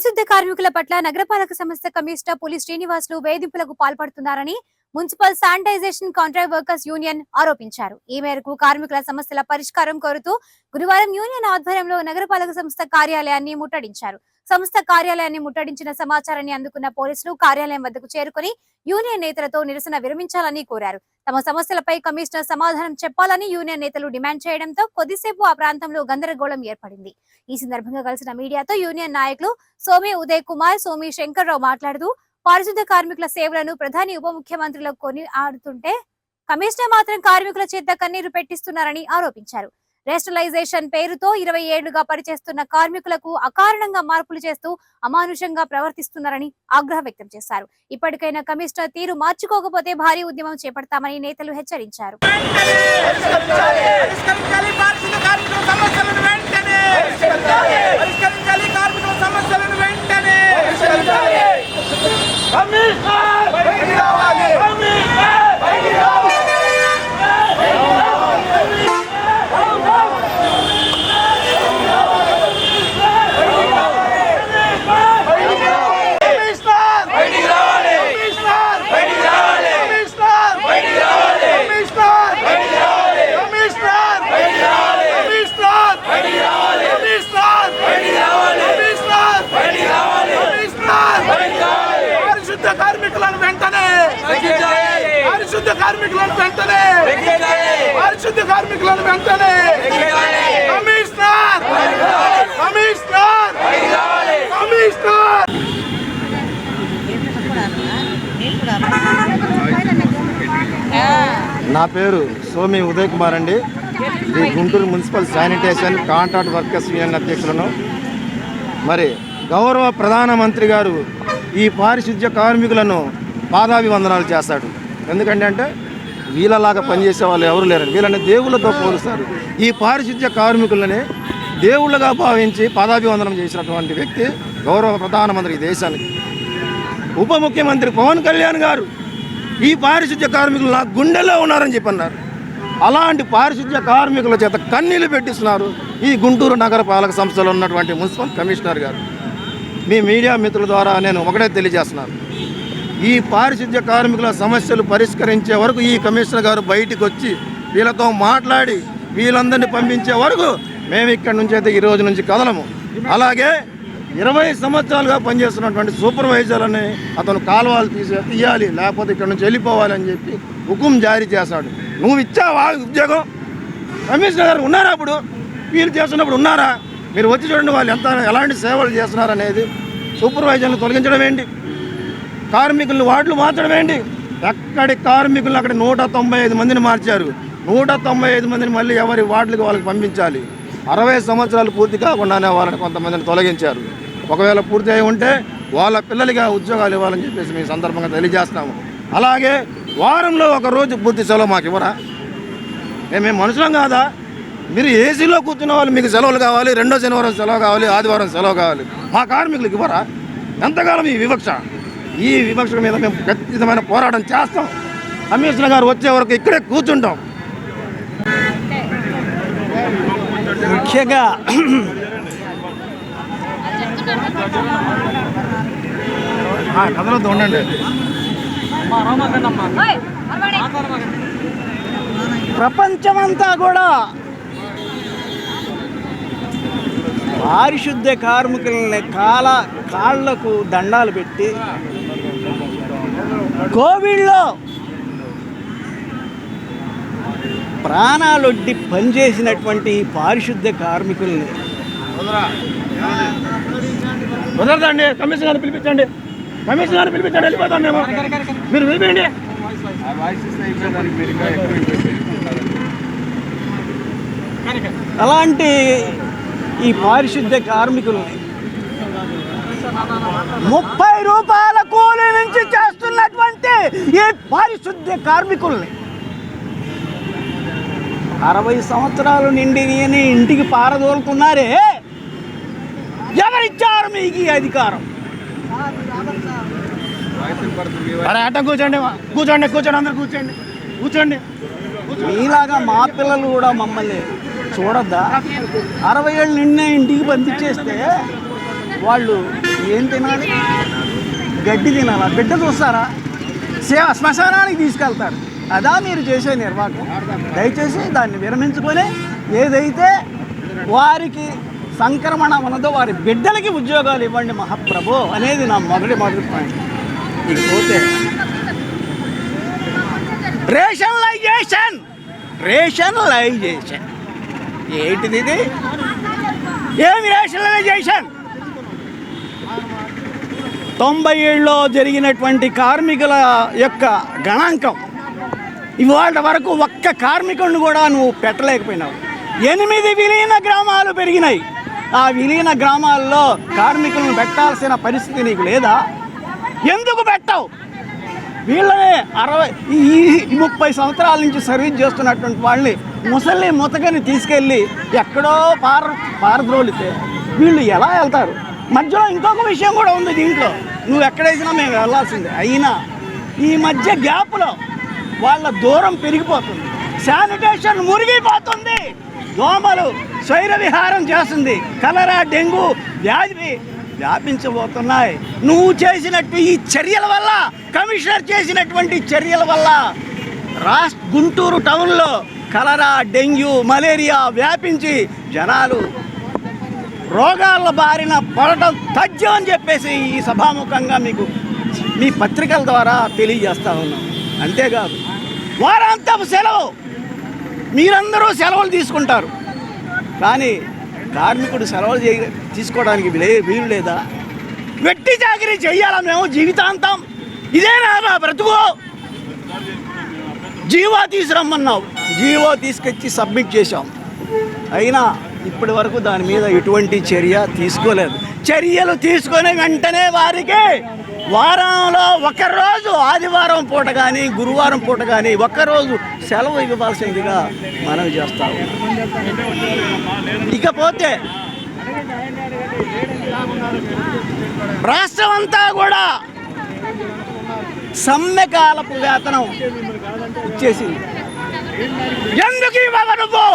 పారిశుద్ధ్య కార్మికుల పట్ల నగరపాలక సంస్థ కమిషనర్ పులి శ్రీనివాసులు వేధింపులకు పాల్పడుతున్నారని municipal sanitisation contract workers union ఆరోపించారు. ఈ మేరకు కార్మికుల సమస్యల పరిష్కారం కోరుతూ గురువారం యూనియన్ ఆధ్వర్యంలో నగరపాలక సంస్థ కార్యాలయాన్ని ముట్టడించారు. సంస్థ కార్యాలయాన్ని ముట్టడించిన సమాచారాన్ని అందుకున్న పోలీసులు కార్యాలయం వద్దకు చేరుకుని యూనియన్ నేతలతో నిరసన విరమించాలని కోరారు. తమ సమస్యలపై కమిషనర్ సమాధానం చెప్పాలని యూనియన్ నేతలు డిమాండ్ చేయడంతో కొద్దిసేపు ఆ ప్రాంతంలో గందరగోళం ఏర్పడింది. ఈ సందర్భంగా కలిసిన మీడియాతో యూనియన్ నాయకులు సోమి ఉదయ్ కుమార్ సోమి శంకర్రావు మాట్లాడుతూ పారిశుద్ధ కార్మికుల సేవలను ప్రధాని ఉప ముఖ్యమంత్రులకు కొని ఆడుతుంటే కమిషనర్ మాత్రం కార్మికుల చేత కన్నీరు పెట్టిస్తున్నారని ఆరోపించారు. రెస్టలైజేషన్ పేరుతో ఇరవై ఏళ్ళుగా పనిచేస్తున్న కార్మికులకు అకారణంగా మార్పులు చేస్తూ అమానుషంగా ప్రవర్తిస్తున్నారని ఆగ్రహం వ్యక్తం చేశారు. ఇప్పటికైనా కమిషనర్ తీరు మార్చుకోకపోతే భారీ ఉద్యమం చేపడతామని నేతలు హెచ్చరించారు. పారిశుద్ధ కార్మికులను వెంటనే కమిషనర్! కమిషనర్! కమిషనర్! నా పేరు సోమి ఉదయ్ కుమార్ అండి. ఈ Guntur municipal sanitation contract workers union అధ్యక్షులను. మరి గౌరవ ప్రధానమంత్రి గారు ఈ పారిశుద్ధ్య కార్మికులను పాదాభివందనాలు చేస్తాడు. ఎందుకంటే అంటే వీళ్ళలాగా పనిచేసే వాళ్ళు ఎవరు లేరు వీళ్ళని దేవుళ్ళతో పోలుస్తారు. ఈ పారిశుద్ధ్య కార్మికులని దేవుళ్ళగా భావించి పాదాభివందనం చేసినటువంటి వ్యక్తి గౌరవ ప్రధానమంత్రి ఈ దేశానికి. ఉప ముఖ్యమంత్రి పవన్ కళ్యాణ్ గారు ఈ పారిశుద్ధ్య కార్మికులు నా గుండెలో ఉన్నారని చెప్పన్నారు. అలాంటి పారిశుద్ధ్య కార్మికుల చేత కన్నీళ్ళు పెట్టిస్తున్నారు ఈ గుంటూరు నగర పాలక సంస్థలో ఉన్నటువంటి మున్సిపల్ కమిషనర్ గారు. మీ మీడియా మిత్రుల ద్వారా నేను ఒకటే తెలియజేస్తున్నాను. ఈ పారిశుద్ధ్య కార్మికుల సమస్యలు పరిష్కరించే వరకు ఈ కమిషనర్ గారు బయటికి వచ్చి వీళ్ళతో మాట్లాడి వీళ్ళందరినీ పంపించే వరకు మేము ఇక్కడి నుంచి అయితే ఈ రోజు నుంచి కదలము. అలాగే ఇరవై సంవత్సరాలుగా పనిచేస్తున్నటువంటి సూపర్వైజర్లని అతను కాలువలు తీసి తీయాలి లేకపోతే ఇక్కడ నుంచి వెళ్ళిపోవాలి అని చెప్పి హుకుం జారీ చేశాడు. నువ్వు ఇచ్చావా ఉద్యోగం? కమిషనర్ గారు ఉన్నారా అప్పుడు? వీళ్ళు చేస్తున్నప్పుడు ఉన్నారా? మీరు వచ్చి చూడండి వాళ్ళు ఎంత ఎలాంటి సేవలు చేస్తున్నారనేది సూపర్వైజర్ని తొలగించడం ఏంటి? కార్మికులు వార్డులు మార్చడం ఏంటి? ఎక్కడి కార్మికులు అక్కడ నూట తొంభై ఐదు మందిని మార్చారు. నూట తొంభై ఐదు మందిని మళ్ళీ ఎవరి వార్డులకు వాళ్ళకి పంపించాలి? అరవై సంవత్సరాలు పూర్తి కాకుండానే వాళ్ళని కొంతమందిని తొలగించారు. ఒకవేళ పూర్తి అయి ఉంటే వాళ్ళ పిల్లలకి ఉద్యోగాలు ఇవ్వాలని చెప్పేసి మీ సందర్భంగా తెలియజేస్తాము. అలాగే వారంలో ఒక రోజు పూర్తి సెలవు మాకు ఇవ్వరా? మేము మనుషులం కాదా? మీరు ఏసీలో కూర్చున్న వాళ్ళు మీకు సెలవులు కావాలి రెండో శనివారం సెలవు కావాలి ఆదివారం సెలవు కావాలి. మా కార్మికులకు ఇవ్వరా? ఎంతకాలం ఈ వివక్ష? ఈ వివక్ష మీద మేము ఖచ్చితమైన పోరాటం చేస్తాం. కమిషనర్ గారు వచ్చే వరకు ఇక్కడే కూర్చుంటాం. ముఖ్యంగా కథలతో ఉండండి. ప్రపంచమంతా కూడా పారిశుద్ధ్య కార్మికులని కాల కాళ్ళకు దండాలు పెట్టి కోవిడ్లో ప్రాణాలొడ్డి పనిచేసినటువంటి పారిశుద్ధ్య కార్మికుల్ని కుదరదండి కమిషనర్ గారిని పిలిపించండి. కమిషనర్ గారిని పిలిపించండి. వెళ్ళిపోతాం మేము. మీరు పిలిపించండి అలాంటి ఈ పారిశుద్ధ్య కార్మికుల్ని ముప్పై రూపాయల కూలి నుంచి ఉన్నటువంటి ఈ పారిశుద్ధ్య కార్మికుల్ని అరవై సంవత్సరాలు నిండి ఇంటికి పారదోలుతున్నారే ఎవరిచ్చారు మీకు ఈ అధికారం? అరే అట్ట కూర్చోండి కూర్చోండి కూర్చోండి అందరు కూర్చోండి కూర్చోండి. మీలాగా మా పిల్లలు కూడా మమ్మల్ని చూడొద్దా? అరవై ఏళ్ళు నిన్నే ఇంటికి పంపించేస్తే వాళ్ళు ఏం తినాలి? గడ్డి తినాలా? బిడ్డ చూస్తారా? సేవ శ్మశానానికి తీసుకెళ్తారు. అదా మీరు చేసే నిర్వాహకం. దయచేసి దాన్ని విరమించుకొని ఏదైతే వారికి సంక్రమణ ఉన్నదో వారి బిడ్డలకి ఉద్యోగాలు ఇవ్వండి మహాప్రభు అనేది నా మొదటి మొదటి పాయింట్ ఇకపోతే రేషనలైజేషన్! రేషనలైజేషన్. ఏంటిది ఇది? ఏమి రేషనలైజేషన్? తొంభై ఏళ్ళలో జరిగినటువంటి కార్మికుల యొక్క గణాంకం. ఇవాళ వరకు ఒక్క కార్మికుడిని కూడా నువ్వు పెట్టలేకపోయినావు. ఎనిమిది విలీన గ్రామాలు పెరిగినాయి. ఆ విలీన గ్రామాల్లో కార్మికులను పెట్టాల్సిన పరిస్థితి నీకు లేదా? ఎందుకు పెట్టావు? వీళ్ళనే అరవై ఈ ముప్పై సంవత్సరాల నుంచి సర్వీస్ చేస్తున్నటువంటి వాళ్ళని ముసలి ముతకని తీసుకెళ్ళి ఎక్కడో పార పారద్రోలితే వీళ్ళు ఎలా వెళ్తారు? మధ్యలో ఇంకొక విషయం కూడా ఉంది దీంట్లో. నువ్వు ఎక్కడేసినా మేము వెళ్ళాల్సిందే. అయినా ఈ మధ్య గ్యాప్లో వాళ్ళ దూరం పెరిగిపోతుంది. శానిటేషన్ మురిగిపోతుంది. దోమలు స్వైర విహారం చేస్తుంది. కలరా డెంగ్యూ వ్యాధి వ్యాపించబోతున్నాయి. నువ్వు చేసినట్టు ఈ చర్యల వల్ల కమిషనర్ చేసినటువంటి చర్యల వల్ల రాష్ట్ర గుంటూరు టౌన్లో కలరా డెంగ్యూ మలేరియా వ్యాపించి జనాలు రోగాల బారిన పడటం తథ్యం అని చెప్పేసి ఈ సభాముఖంగా మీకు మీ పత్రికల ద్వారా తెలియజేస్తా ఉన్నాం. అంతేకాదు వారాంతపు సెలవు. మీరందరూ సెలవులు తీసుకుంటారు. కానీ కార్మికుడు సెలవులు చేయ తీసుకోవడానికి వీలు లేదా? వెట్టి చాకరీ చేయాలా మేము జీవితాంతం. ఇదేనా నా బ్రతుకు. జీవో తీసురమ్మన్నావు. జీవో తీసుకొచ్చి సబ్మిట్ చేశాం. అయినా ఇప్పటి వరకు దాని మీద ఎటువంటి చర్య తీసుకోలేదు. చర్యలు తీసుకొని వెంటనే వారికి వారంలో ఒక రోజు ఆదివారం పూట కానీ గురువారం పూట కానీ ఒక్కరోజు సెలవు ఇవ్వాల్సిందిగా మనవి చేస్తాము ఇకపోతే రాష్ట్రం అంతా కూడా సమ్మెకాలపు వేతనం ఇచ్చేసింది ఎందుకు ఇవ్వవు నువ్వు?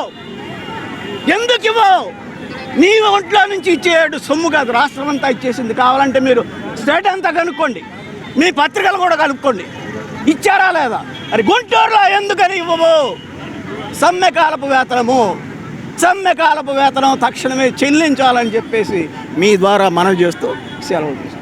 ఎందుకు ఇవ్వవు? నీ ఒంట్లో నుంచి ఇచ్చేడు సొమ్ము కాదు రాష్ట్రం అంతా ఇచ్చేసింది. కావాలంటే మీరు స్టేట్ అంతా కనుక్కోండి. మీ పత్రికలు కూడా కనుక్కోండి. ఇచ్చారా లేదా? మరి గుంటూరులో ఎందుకని ఇవ్వవు? సమ్మెకాలపు వేతనము. సమ్మెకాలపు వేతనం తక్షణమే చెల్లించాలని చెప్పేసి మీ ద్వారా మనవి చేస్తూ సెలవు